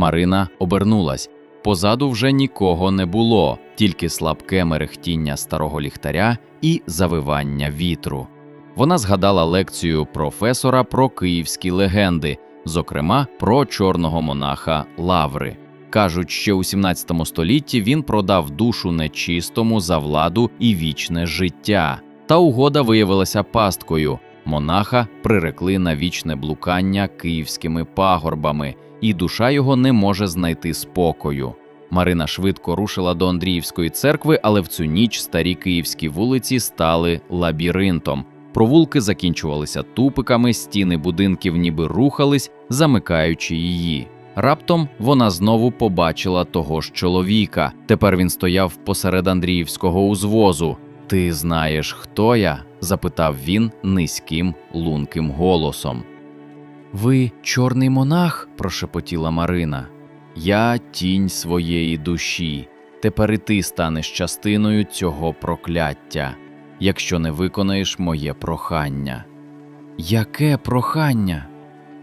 Марина обернулась. Позаду вже нікого не було, тільки слабке мерехтіння старого ліхтаря і завивання вітру. Вона згадала лекцію професора про київські легенди, зокрема про чорного монаха Лаври. Кажуть, ще у 17 столітті він продав душу нечистому за владу і вічне життя. Та угода виявилася пасткою. Монаха прирекли на вічне блукання київськими пагорбами, і душа його не може знайти спокою. Марина швидко рушила до Андріївської церкви, але в цю ніч старі київські вулиці стали лабіринтом. Провулки закінчувалися тупиками, стіни будинків ніби рухались, замикаючи її. Раптом вона знову побачила того ж чоловіка. Тепер він стояв посеред Андріївського узвозу. Ти знаєш, хто я? запитав він низьким лунким голосом. Ви чорний монах? прошепотіла Марина. Я тінь своєї душі. Тепер і ти станеш частиною цього прокляття, якщо не виконаєш моє прохання. Яке прохання?